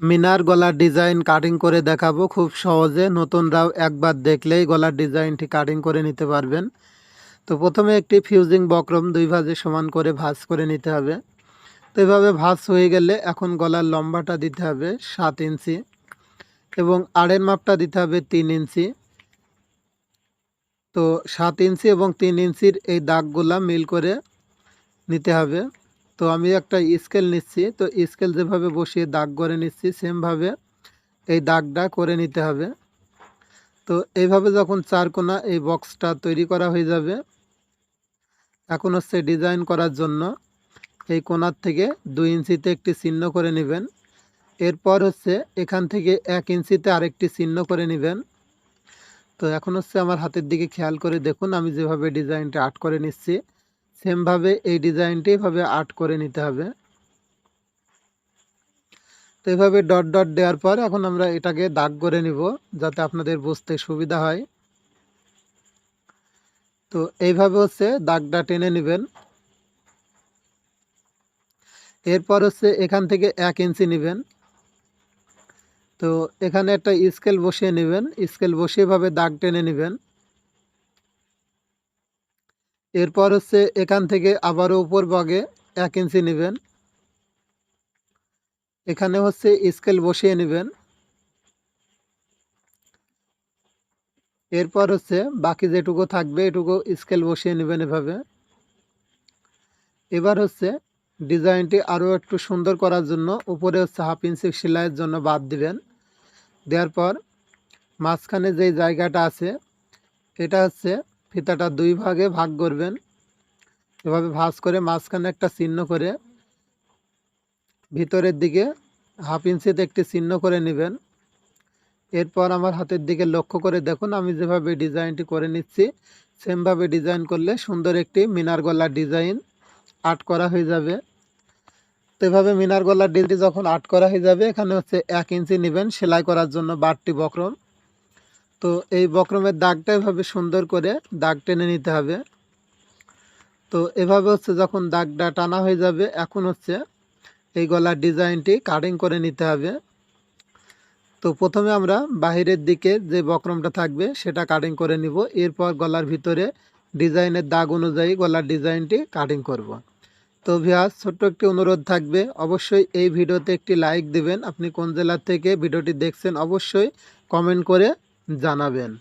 মিনার গলার design cutting করে দেখাবো। খুব সহজে নতুনরাও একবার দেখলেই গলার ডিজাইনটি কাটিং করে নিতে পারবেন। তো প্রথমে একটি ফিউজিং বক্রম দুই ভাজে সমান করে ভাঁজ করে নিতে হবে। তো এভাবে ভাঁজ হয়ে গেলে এখন গলার লম্বাটা দিতে হবে সাত ইঞ্চি এবং আড়ের মাপটা দিতে হবে তিন ইঞ্চি। তো সাত ইঞ্চি এবং তিন ইঞ্চির এই দাগগুলা মিল করে নিতে হবে। তো আমি একটা স্কেল নিচ্ছি। তো স্কেল যেভাবে বসিয়ে দাগ করে নিচ্ছি সেমভাবে এই দাগটা করে নিতে হবে। তো এইভাবে যখন চার কোনা এই বক্সটা তৈরি করা হয়ে যাবে, এখন হচ্ছে ডিজাইন করার জন্য এই কোনার থেকে দুই ইঞ্চিতে একটি চিহ্ন করে নেবেন। এরপর হচ্ছে এখান থেকে এক ইঞ্চিতে আরেকটি চিহ্ন করে নেবেন। তো এখন হচ্ছে আমার হাতের দিকে খেয়াল করে দেখুন, আমি যেভাবে ডিজাইনটা আর্ট করে নিচ্ছি। সেমভাবে এই ডিজাইনটি এভাবে আর্ট করে নিতে হবে। তো এভাবে ডট ডট দেওয়ার পর এখন আমরা এটাকে দাগ করে নিব যাতে আপনাদের বুঝতে সুবিধা হয়। তো এইভাবে হচ্ছে দাগটা টেনে নেবেন। এরপর হচ্ছে এখান থেকে এক ইঞ্চি নেবেন। তো এখানে একটা স্কেল বসিয়ে নেবেন। স্কেল বসিয়ে ভাবে দাগ টেনে নেবেন। এরপর হচ্ছে এখান থেকে আবারও উপর ভাগে এক ইঞ্চি নেবেন। এখানে হচ্ছে স্কেল বসিয়ে নেবেন। এরপর হচ্ছে বাকি যেটুকু থাকবে এটুকু স্কেল বসিয়ে নেবেন এভাবে। এবার হচ্ছে ডিজাইনটি আরও একটু সুন্দর করার জন্য উপরে হচ্ছে হাফ ইঞ্চি সেলাইয়ের জন্য বাদ দিবেন। দেওয়ার পর মাঝখানে যে জায়গাটা আছে, এটা হচ্ছে ফিতাটা দুই ভাগে ভাগ করবেন। এভাবে ভাঁজ করে মাঝখানে একটা চিহ্ন করে ভিতরের দিকে হাফ ইঞ্চিতে একটি চিহ্ন করে নেবেন। এরপর আমার হাতের দিকে লক্ষ্য করে দেখুন, আমি যেভাবে ডিজাইনটি করে নিচ্ছি, সেমভাবে ডিজাইন করলে সুন্দর একটি মিনার গলার ডিজাইন আর্ট করা হয়ে যাবে। তো এভাবে মিনার গলার ডিজাইন যখন আর্ট করা হয়ে যাবে, এখানে হচ্ছে এক ইঞ্চি নেবেন সেলাই করার জন্য বাড়তি বক্রম। তো এই বক্রমের দাগটা এভাবে সুন্দর করে দাগ টেনে নিতে হবে। তো এভাবে হচ্ছে যখন দাগটা টানা হয়ে যাবে, এখন হচ্ছে এই গলার ডিজাইনটি কাটিং করে নিতে হবে। তো প্রথমে আমরা বাহিরের দিকে যে বক্রমটা থাকবে সেটা কাটিং করে নিব। এরপর গলার ভিতরে ডিজাইনের দাগ অনুযায়ী গলার ডিজাইনটি কাটিং করব। তো ভিয়াস ছোট্ট একটি অনুরোধ থাকবে, অবশ্যই এই ভিডিওতে একটি লাইক দিবেন। আপনি কোন জেলার থেকে ভিডিওটি দেখছেন, অবশ্যই কমেন্ট করে জানাবেন।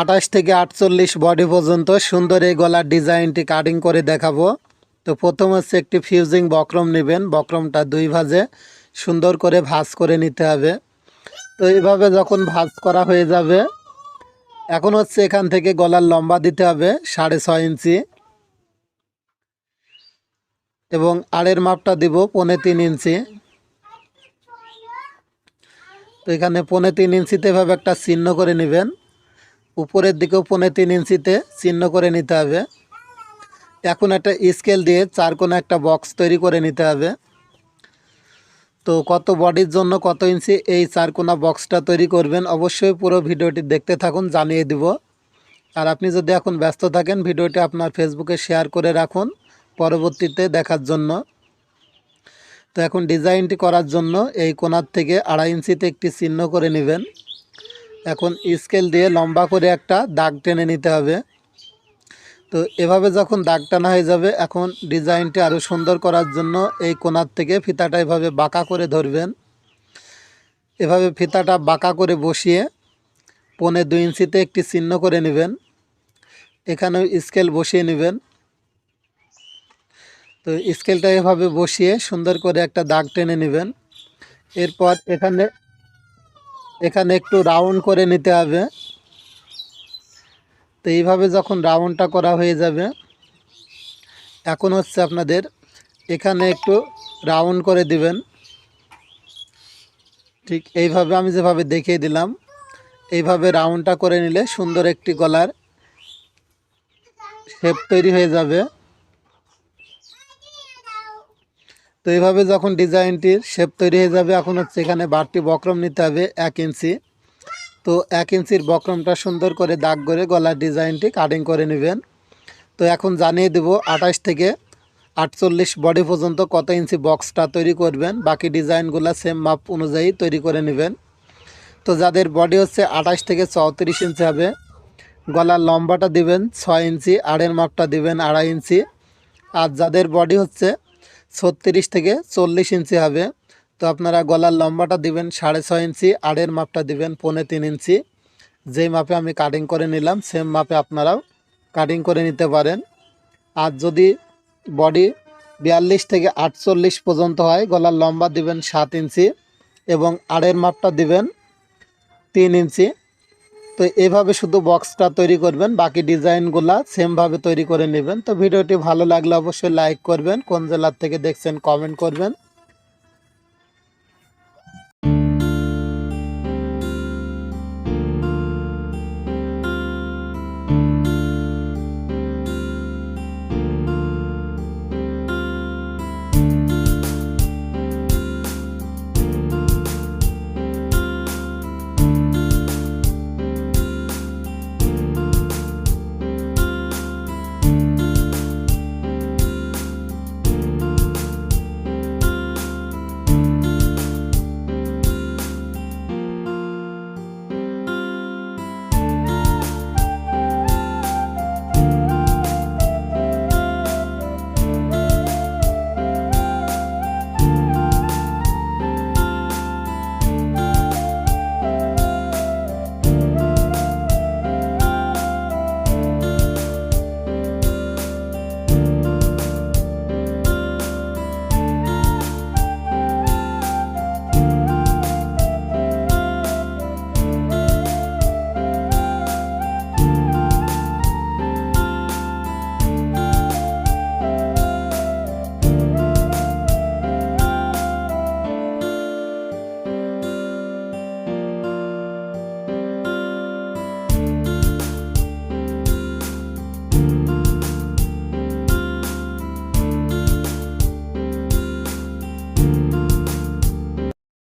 আঠাশ থেকে আটচল্লিশ বডি পর্যন্ত সুন্দর এই গলার ডিজাইনটি কাটিং করে দেখাবো। তো প্রথম হচ্ছে একটি ফিউজিং বক্রম নেবেন। বক্রমটা দুই ভাজে সুন্দর করে ভাঁজ করে নিতে হবে। তো এইভাবে যখন ভাঁজ করা হয়ে যাবে, এখন হচ্ছে এখান থেকে গলার লম্বা দিতে হবে, সাড়ে ছয় ইঞ্চি। এবং আড়ের মাপটা দিব পৌনে তিন ইঞ্চি। তো এখানে পৌনে তিন ইঞ্চিতে এভাবে একটা চিহ্ন করে নেবেন। উপরের দিকেও পৌনে তিন ইঞ্চিতে চিহ্ন করে নিতে হবে। এখন একটা স্কেল দিয়ে চার কোনো একটা বক্স তৈরি করে নিতে হবে। তো কত বডির জন্য কত ইঞ্চি এই চারকোনা বক্সটা তৈরি করবেন অবশ্যই পুরো ভিডিওটি দেখতে থাকুন, জানিয়ে দিব। আর আপনি যদি এখন ব্যস্ত থাকেন, ভিডিওটি আপনার ফেসবুকে শেয়ার করে রাখুন পরবর্তীতে দেখার জন্য। তো এখন ডিজাইনটি করার জন্য এই কোনার থেকে আড়াই ইঞ্চিতে একটি চিহ্ন করে নেবেন। এখন স্কেল দিয়ে লম্বা করে একটা দাগ টেনে নিতে হবে। তো এভাবে যখন দাগ টানা হয়ে যাবে, এখন ডিজাইনটি আরও সুন্দর করার জন্য এই কোনার থেকে ফিতাটা এভাবে বাঁকা করে ধরবেন। এভাবে ফিতাটা বাঁকা করে বসিয়ে পনে দুই ইঞ্চিতে একটি চিহ্ন করে নেবেন। এখানেও স্কেল বসিয়ে নেবেন। তো স্কেলটা এভাবে বসিয়ে সুন্দর করে একটা দাগ টেনে নেবেন। এরপর এখানে এখানে একটু রাউন্ড করে নিতে হবে। তো এইভাবে যখন রাউন্ডটা করা হয়ে যাবে, এখন হচ্ছে আপনাদের এখানে একটু রাউন্ড করে দিবেন। ঠিক এইভাবে আমি যেভাবে দেখিয়ে দিলাম, এইভাবে রাউন্ডটা করে নিলে সুন্দর একটি গলার শেপ তৈরি হয়ে যাবে। তো এইভাবে যখন ডিজাইনটির শেপ তৈরি হয়ে যাবে, এখন হচ্ছে এখানে বাড়তি বক্রম নিতে হবে এক ইঞ্চি। তো এক ইঞ্চির বক্রমটা সুন্দর করে দাগ করে গলার ডিজাইনটি কাটিং করে নেবেন। তো এখন জানিয়ে দেব আঠাশ থেকে আটচল্লিশ বডি পর্যন্ত কত ইঞ্চি বক্সটা তৈরি করবেন। বাকি ডিজাইনগুলো সেম মাপ অনুযায়ী তৈরি করে নেবেন। তো যাদের বডি হচ্ছে আঠাশ থেকে চৌত্রিশ ইঞ্চি হবে, গলার লম্বাটা দিবেন ছয় ইঞ্চি, আড়ের মাপটা দিবেন আড়াই ইঞ্চি। আর যাদের বডি হচ্ছে ছত্রিশ থেকে চল্লিশ ইঞ্চি হবে। তো আপনারা গলার লম্বাটা দিবেন সাড়ে ছয় ইঞ্চি, আড়ের মাপটা দিবেন পৌনে তিন ইঞ্চি। যেই মাপে আমি কাটিং করে নিলাম সেম মাপে আপনারাও কাটিং করে নিতে পারেন। আর যদি বডি বিয়াল্লিশ থেকে আটচল্লিশ পর্যন্ত হয়, গলার লম্বা দিবেন সাত ইঞ্চি এবং আড়ের মাপটা দিবেন তিন ইঞ্চি। তো এভাবে শুধু বক্সটা তৈরি করবেন, বাকি ডিজাইনগুলা সেমভাবে তৈরি করে নেবেন। তো ভিডিওটি ভালো লাগলে অবশ্যই লাইক করবেন, কোন জেলার থেকে দেখছেন কমেন্ট করবেন।